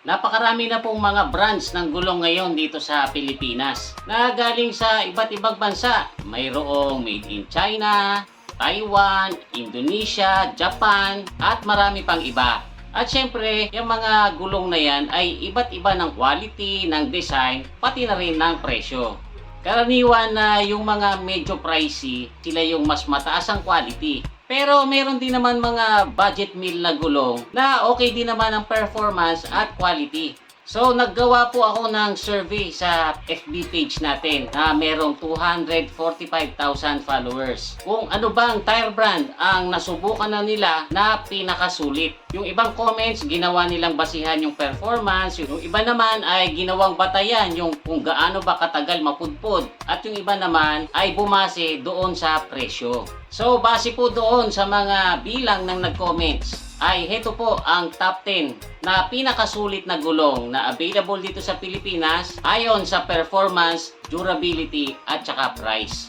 Napakarami na pong mga brands ng gulong ngayon dito sa Pilipinas na galing sa iba't ibang bansa. Mayroong made in China, Taiwan, Indonesia, Japan, at marami pang iba. At syempre, yung mga gulong na yan ay iba't iba ng quality, ng design, pati na rin ng presyo. Karaniwan na yung mga medyo pricey, sila yung mas mataas ang quality. Pero meron din naman mga budget meal na gulong na okay din naman ang performance at quality. So naggawa po ako ng survey sa FB page natin na merong 245,000 followers. Kung ano bang tire brand ang nasubukan na nila na pinakasulit. Yung ibang comments, ginawa nilang basihan yung performance. Yung iba naman ay ginawang batayan yung kung gaano ba katagal mapudpod. At yung iba naman ay bumase doon sa presyo. So base po doon sa mga bilang ng nag-comments ay heto po ang top 10 na pinakasulit na gulong na available dito sa Pilipinas ayon sa performance, durability at saka price.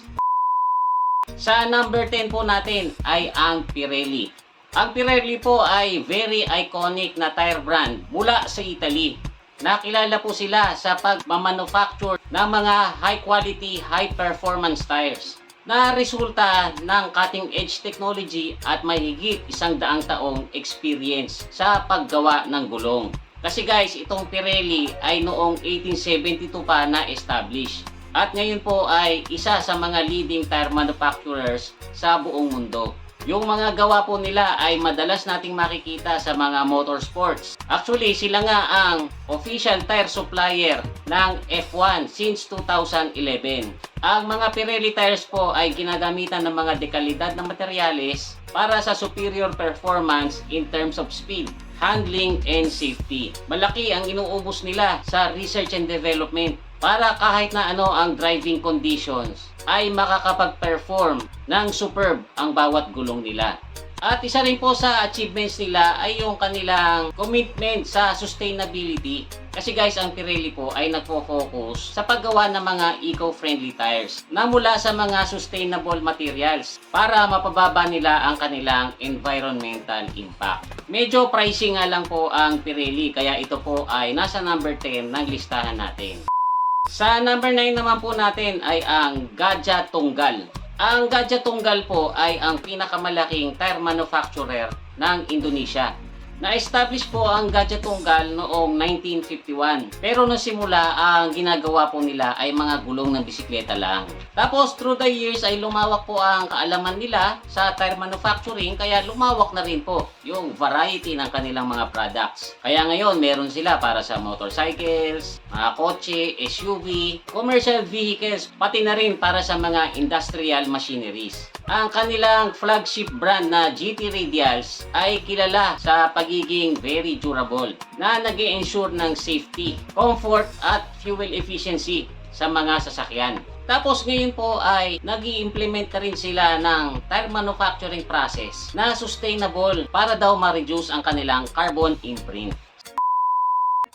Sa number 10 po natin ay ang Pirelli. Ang Pirelli po ay very iconic na tire brand mula sa Italy. Nakilala po sila sa pagmamanufacture ng mga high quality, high performance tires na resulta ng cutting edge technology at mahigit isang daang taong experience sa paggawa ng gulong. Kasi guys, itong Pirelli ay noong 1872 pa na-establish. At ngayon po ay isa sa mga leading tire manufacturers sa buong mundo. Yung mga gawa po nila ay madalas nating makikita sa mga motorsports. Actually, sila nga ang official tire supplier ng F1 since 2011. Ang mga Pirelli tires po ay ginagamitan ng mga dekalidad na materyales para sa superior performance in terms of speed, handling, and safety. Malaki ang inuubos nila sa research and development para kahit na ano ang driving conditions ay makakapag-perform ng superb ang bawat gulong nila. At isa rin po sa achievements nila ay yung kanilang commitment sa sustainability. Kasi guys, ang Pirelli po ay nagfo-focus sa paggawa ng mga eco-friendly tires na mula sa mga sustainable materials para mapababa nila ang kanilang environmental impact. Medyo pricey nga lang po ang Pirelli kaya ito po ay nasa number 10 ng listahan natin. Sa number 9 naman po natin ay ang Gadja Tunggal. Ang Gadja Tunggal po ay ang pinakamalaking tire manufacturer ng Indonesia. Na-establish po ang Gadja Tunggal noong 1951. Pero nung simula, ang ginagawa po nila ay mga gulong ng bisikleta lang. Tapos through the years ay lumawak po ang kaalaman nila sa tire manufacturing kaya lumawak na rin po yung variety ng kanilang mga products. Kaya ngayon meron sila para sa motorcycles, mga kotse, SUV, commercial vehicles, pati na rin para sa mga industrial machineries. Ang kanilang flagship brand na GT Radials ay kilala sa pagiging very durable na nag ensure ng safety, comfort at fuel efficiency sa mga sasakyan. Tapos ngayon po ay nag implement rin sila ng tire manufacturing process na sustainable para daw ma-reduce ang kanilang carbon imprint.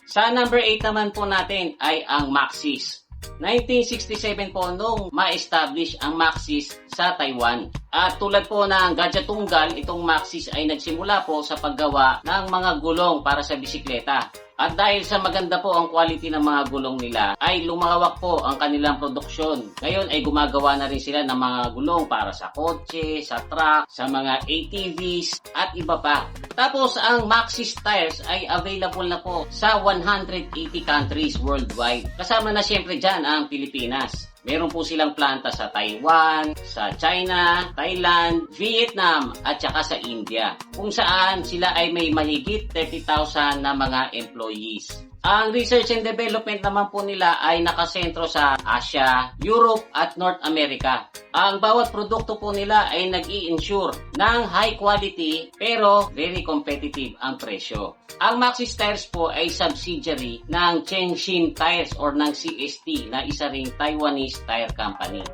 Sa number 8 naman po natin ay ang Maxis. 1967 po nung ma-establish ang Maxis sa Taiwan. At tulad po ng Gadget Tunggal, itong Maxis ay nagsimula po sa paggawa ng mga gulong para sa bisikleta. At dahil sa maganda po ang quality ng mga gulong nila, ay lumawak po ang kanilang produksyon. Ngayon ay gumagawa na rin sila ng mga gulong para sa kotse, sa truck, sa mga ATVs at iba pa. Tapos ang Maxis tires ay available na po sa 180 countries worldwide. Kasama na siyempre dyan ang Pilipinas. Meron po silang planta sa Taiwan, sa China, Thailand, Vietnam, at saka sa India. Kung saan sila ay may mahigit 30,000 na mga employees. Ang research and development naman po nila ay nakasentro sa Asia, Europe at North America. Ang bawat produkto po nila ay nag ensure ng high quality pero very competitive ang presyo. Ang Maxis Tires po ay subsidiary ng Chengxin Tires or ng CST na isa ring Taiwanese tire company.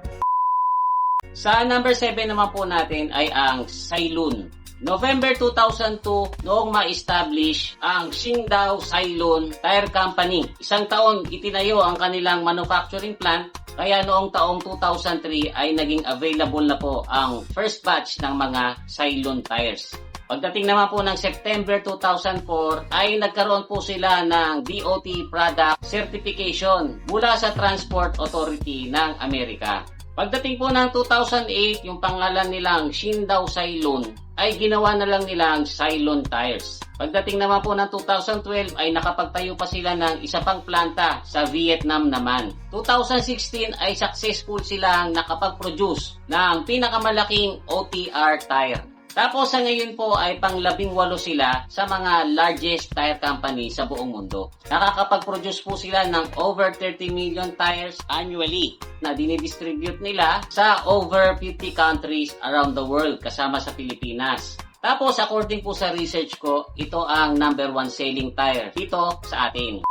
Sa number 7 naman po natin ay ang Sailun. November 2002, noong ma-establish ang Qingdao Sailun Tire Company. Isang taon itinayo ang kanilang manufacturing plant kaya noong taong 2003 ay naging available na po ang first batch ng mga Cylon tires. Pagdating naman po ng September 2004 ay nagkaroon po sila ng DOT Product Certification mula sa Transport Authority ng Amerika. Pagdating po ng 2008, yung pangalan nilang Shindao Cylon ay ginawa na lang nilang Cylon Tires. Pagdating naman po ng 2012 ay nakapagtayo pa sila ng isa pang planta sa Vietnam naman. 2016 ay successful silang nakapag-produce ng pinakamalaking OTR tire. Tapos sa ngayon po ay panglabing walo sila sa mga largest tire company sa buong mundo. Nakakapag-produce po sila ng over 30 million tires annually na dinidistribute nila sa over 50 countries around the world kasama sa Pilipinas. Tapos according po sa research ko, ito ang number one selling tire dito sa atin.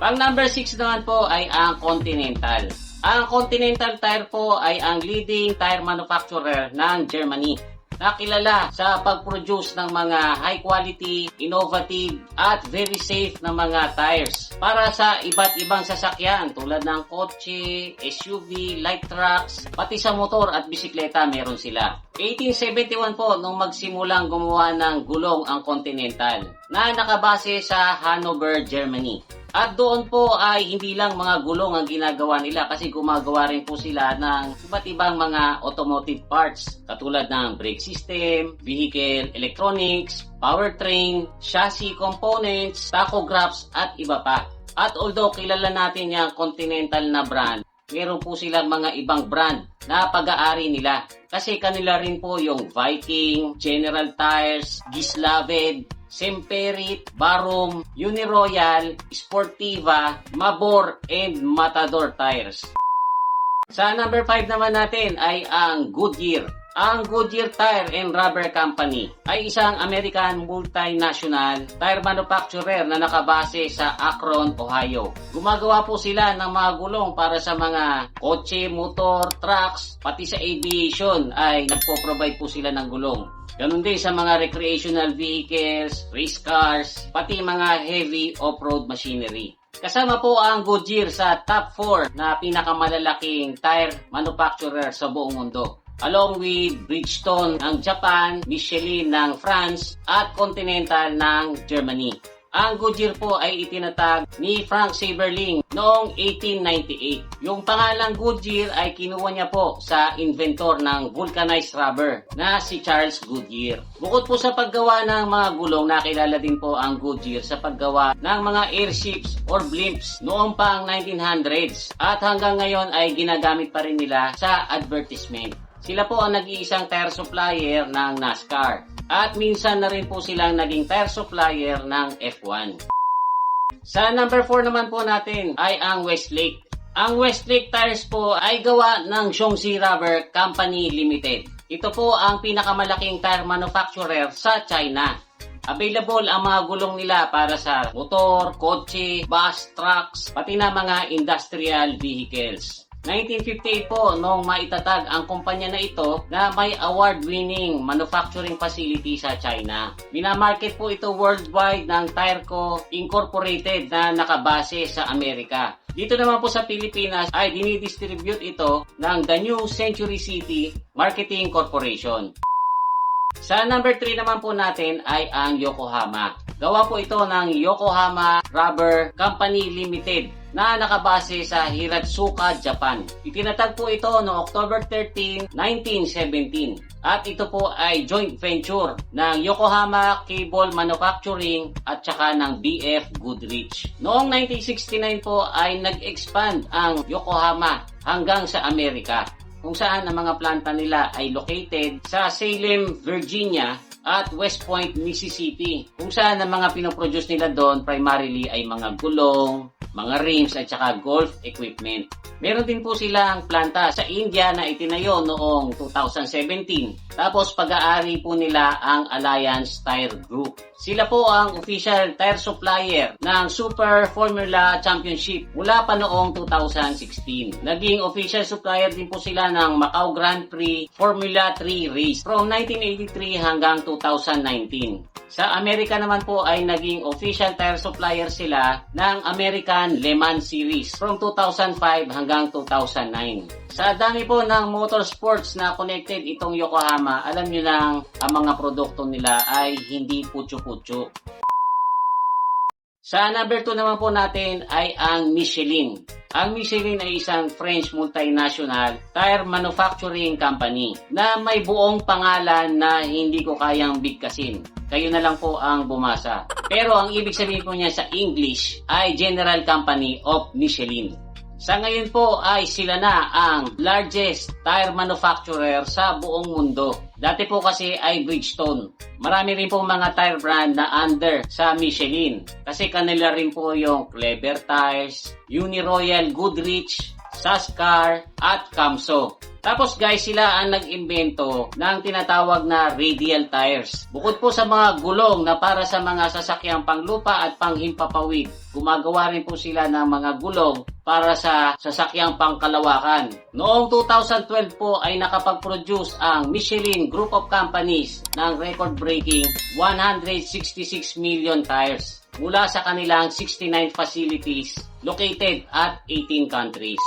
Pang number 6 naman po ay ang Continental. Ang Continental Tire po ay ang leading tire manufacturer ng Germany nakilala sa pag-produce ng mga high quality, innovative, at very safe na mga tires para sa iba't ibang sasakyan tulad ng kotse, SUV, light trucks, pati sa motor at bisikleta meron sila. 1871 po nung magsimulang gumawa ng gulong ang Continental na nakabase sa Hanover, Germany. At doon po ay hindi lang mga gulong ang ginagawa nila kasi gumagawa rin po sila ng iba't ibang mga automotive parts katulad ng brake system, vehicle electronics, powertrain, chassis components, tachographs at iba pa. At although kilala natin yung Continental na brand, meron po silang mga ibang brand na pag-aari nila. Kasi kanila rin po yung Viking, General Tires, Gislaved, Semperit, Barum, Uniroyal, Sportiva, Mabor, and Matador Tires. Sa number 5 naman natin ay ang Goodyear. Ang Goodyear Tire and Rubber Company ay isang American multinational tire manufacturer na nakabase sa Akron, Ohio. Gumagawa po sila ng mga gulong para sa mga kotse, motor, trucks, pati sa aviation ay nagpo-provide po sila ng gulong. Ganun din sa mga recreational vehicles, race cars, pati mga heavy off-road machinery. Kasama po ang Goodyear sa top 4 na pinakamalalaking tire manufacturer sa buong mundo. Along with Bridgestone ng Japan, Michelin ng France, at Continental ng Germany. Ang Goodyear po ay itinatag ni Frank Saberling noong 1898. Yung pangalang Goodyear ay kinuha niya po sa inventor ng vulcanized rubber na si Charles Goodyear. Bukod po sa paggawa ng mga gulong, nakilala din po ang Goodyear sa paggawa ng mga airships or blimps noong pang 1900s at hanggang ngayon ay ginagamit pa rin nila sa advertisement. Sila po ang nag-iisang tire supplier ng NASCAR. At minsan na rin po silang naging tire supplier ng F1. Sa number 4 naman po natin ay ang Westlake. Ang Westlake Tires po ay gawa ng Xiongxi Rubber Company Limited. Ito po ang pinakamalaking tire manufacturer sa China. Available ang mga gulong nila para sa motor, kotse, bus, trucks, pati na mga industrial vehicles. 1958 po nung maitatag ang kumpanya na ito na may award-winning manufacturing facility sa China. Minamarket po ito worldwide ng Tireco Incorporated na nakabase sa Amerika. Dito naman po sa Pilipinas ay dinidistribute ito ng The New Century City Marketing Corporation. Sa number 3 naman po natin ay ang Yokohama. Gawa po ito ng Yokohama Rubber Company Limited na nakabase sa Hiratsuka, Japan. Itinatag po ito noong October 13, 1917. At ito po ay joint venture ng Yokohama Cable Manufacturing at saka ng BF Goodrich. Noong 1969 po ay nag-expand ang Yokohama hanggang sa Amerika kung saan ang mga planta nila ay located sa Salem, Virginia at West Point, Mississippi. Kung saan ang mga pinoproduce nila doon primarily ay mga gulong, mga rims at saka golf equipment. Meron din po silang planta sa India na itinayo noong 2017. Tapos pag-aari po nila ang Alliance Tire Group. Sila po ang official tire supplier ng Super Formula Championship mula pa noong 2016. Naging official supplier din po sila ng Macau Grand Prix Formula 3 race from 1983 hanggang 2019. Sa Amerika naman po ay naging official tire supplier sila ng American Le Mans Series from 2005 hanggang hanggang 2009. Sa dami po ng motorsports na connected itong Yokohama, alam nyo lang ang mga produkto nila ay hindi putyo-putyo. Sa number 2 naman po natin ay ang Michelin. Ang Michelin ay isang French multinational tire manufacturing company na may buong pangalan na hindi ko kayang bigkasin. Kayo na lang po ang bumasa. Pero ang ibig sabihin po niya sa English ay General Company of Michelin. Sa ngayon po ay sila na ang largest tire manufacturer sa buong mundo. Dati po kasi ay Bridgestone. Marami rin po mga tire brand na under sa Michelin. Kasi kanila rin po yung Clever Tires, Uniroyal Goodrich, Sascar, at Camso. Tapos guys, sila ang nag-imbento ng tinatawag na radial tires. Bukod po sa mga gulong na para sa mga sasakyang panglupa at panghimpapawid, gumagawa rin po sila ng mga gulong para sa sasakyang pangkalawakan. Noong 2012 po ay nakapag-produce ang Michelin Group of Companies ng record-breaking 166 million tires mula sa kanilang 69 facilities located at 18 countries.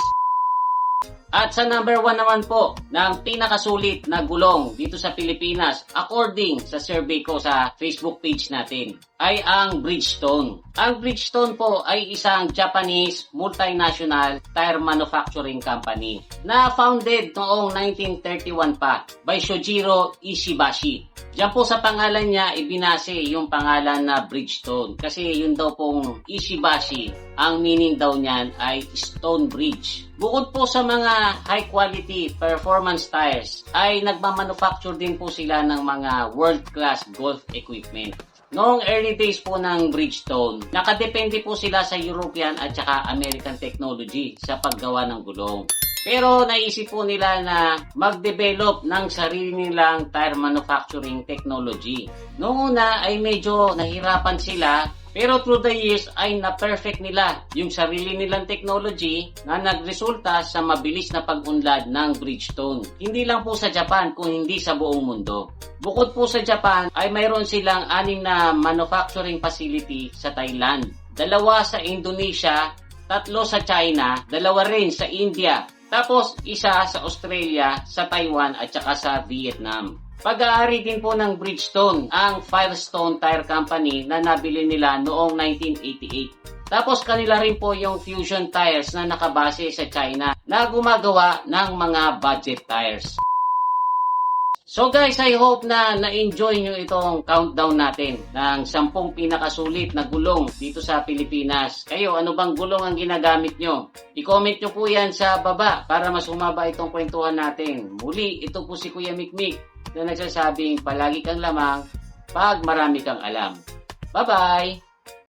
At sa number 1 naman po ng pinakasulit na gulong dito sa Pilipinas according sa survey ko sa Facebook page natin ay ang Bridgestone. Ang Bridgestone po ay isang Japanese multinational tire manufacturing company na founded noong 1931 pa by Shojiro Ishibashi. Diyan po sa pangalan niya ibinase yung pangalan na Bridgestone kasi yun daw pong Ishibashi ang meaning daw niyan ay Stone Bridge. Bukod po sa mga high quality performance tires ay nagmamanufacture din po sila ng mga world class golf equipment. Noong early days po ng Bridgestone, nakadepende po sila sa European at saka American technology sa paggawa ng gulong. Pero naisip po nila na mag-develop ng sarili nilang tire manufacturing technology. Noong una ay medyo nahirapan sila pero through the years ay na-perfect nila yung sarili nilang technology na nagresulta sa mabilis na pag-unlad ng Bridgestone. Hindi lang po sa Japan kung hindi sa buong mundo. Bukod po sa Japan ay mayroon silang anim na manufacturing facility sa Thailand, dalawa sa Indonesia, tatlo sa China, dalawa rin sa India, tapos isa sa Australia, sa Taiwan at saka sa Vietnam. Pag-aari din po ng Bridgestone ang Firestone Tire Company na nabili nila noong 1988. Tapos kanila rin po yung Fusion Tires na nakabase sa China na gumagawa ng mga budget tires. So guys, I hope na na-enjoy nyo itong countdown natin ng 10 pinakasulit na gulong dito sa Pilipinas. Kayo, ano bang gulong ang ginagamit nyo? I-comment nyo po yan sa baba para mas humaba itong kwentuhan natin. Muli, ito po si Kuya Mikmik na nagsasabing palagi kang lamang pag marami kang alam. Bye-bye!